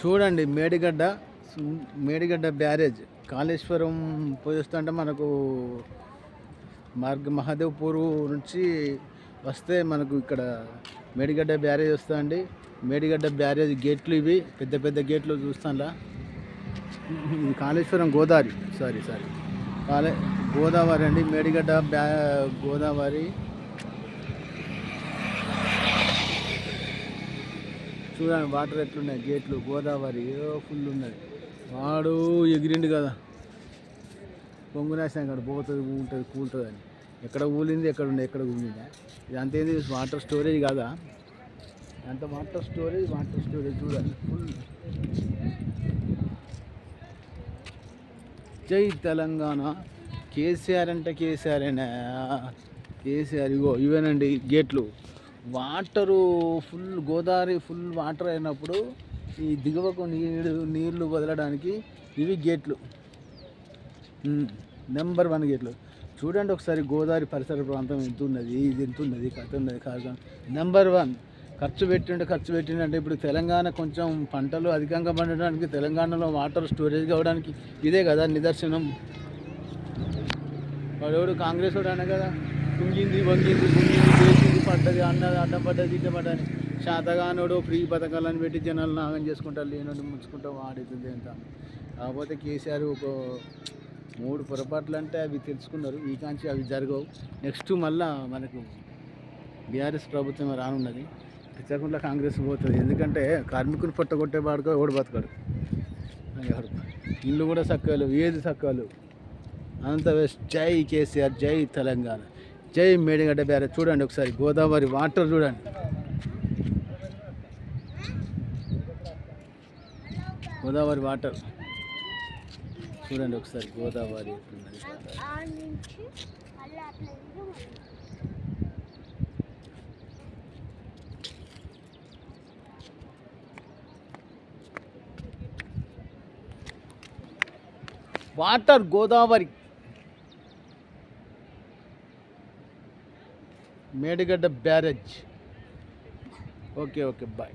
చూడండి మేడిగడ్డ మేడిగడ్డ బ్యారేజ్. కాళేశ్వరం పోయిస్తుంటే మనకు మార్గ మహాదేవ్పూర్ నుంచి వస్తే మనకు ఇక్కడ మేడిగడ్డ బ్యారేజ్ వస్తుందండి. మేడిగడ్డ బ్యారేజ్ గేట్లు ఇవి పెద్ద పెద్ద గేట్లు చూస్తానులా. Kaleshwaram Godavari sorry sorry. కాళే Godavari అండి మేడిగడ్డ బ్యా గోదావరి. చూడండి వాటర్ ఎట్లున్నాయి గేట్లు గోదావరి ఏదో ఫుల్ ఉన్నది వాడు ఎగిరిండు కదా. పొంగునేసాం అక్కడ పోతుంది ఉంటుంది కూలుతుంది అని ఎక్కడ కూలింది ఎక్కడ ఉండే ఎక్కడ కూలిందా? ఇది అంతేంది వాటర్ స్టోరేజ్ కాదా? అంత వాటర్ స్టోరేజ్ వాటర్ స్టోరేజ్ చూడాలి ఫుల్ జై తెలంగాణ. కేసీఆర్ అంటే కేసీఆర్ అయినా కేసీఆర్ ఇగో ఇవేనండి గేట్లు. Water full Godavari full water అయినప్పుడు ఈ దిగువకు నీళ్ళు నీళ్ళు వదలడానికి ఇవి గేట్లు. నెంబర్ వన్ గేట్లు. చూడండి ఒకసారి గోదావరి పరిసర ప్రాంతం ఎంత ఉన్నది ఇది ఎంత ఉన్నది కథ ఉన్నది కాదు నెంబర్ వన్ ఖర్చు పెట్టిండే ఖర్చు పెట్టిండే ఇప్పుడు తెలంగాణ కొంచెం పంటలు అధికంగా పండడానికి తెలంగాణలో వాటర్ స్టోరేజ్ కావడానికి ఇదే కదా నిదర్శనం. వాడెవడు? కాంగ్రెస్ వాడు అనే కదా. కుంగింది వంగింది కుంగింది చేసి పడ్డది అన్నది అడ్డం పడ్డది ఇడ్డ పడ్డది శాతగానోడు ఫ్రీ పథకాలను పెట్టి జనాలు నాగం చేసుకుంటారు లేనోడు ముంచుకుంటా వాడుతుంది అంత. కాకపోతే కేసీఆర్ ఒక మూడు పొరపాట్లు అంటే అవి తెలుసుకున్నారు ఈ కాంచి అవి జరగవు. నెక్స్ట్ మళ్ళా మనకు బీఆర్ఎస్ ప్రభుత్వం రానున్నది పిచ్చకుండా కాంగ్రెస్ పోతుంది. ఎందుకంటే కార్మికులు పట్టగొట్టే వాడుకో ఓడి బతకడు? ఇల్లు కూడా సక్కలు ఏది సక్కలు అనంత వేస్ట్. జై కేసీఆర్ జై తెలంగాణ. జై మేడిగడ్డ బ్యారేజ్ చూడండి ఒకసారి గోదావరి వాటర్ చూడండి. గోదావరి వాటర్. చూడండి ఒకసారి Godavari water Godavari Medigadda barrage. Okay okay bye.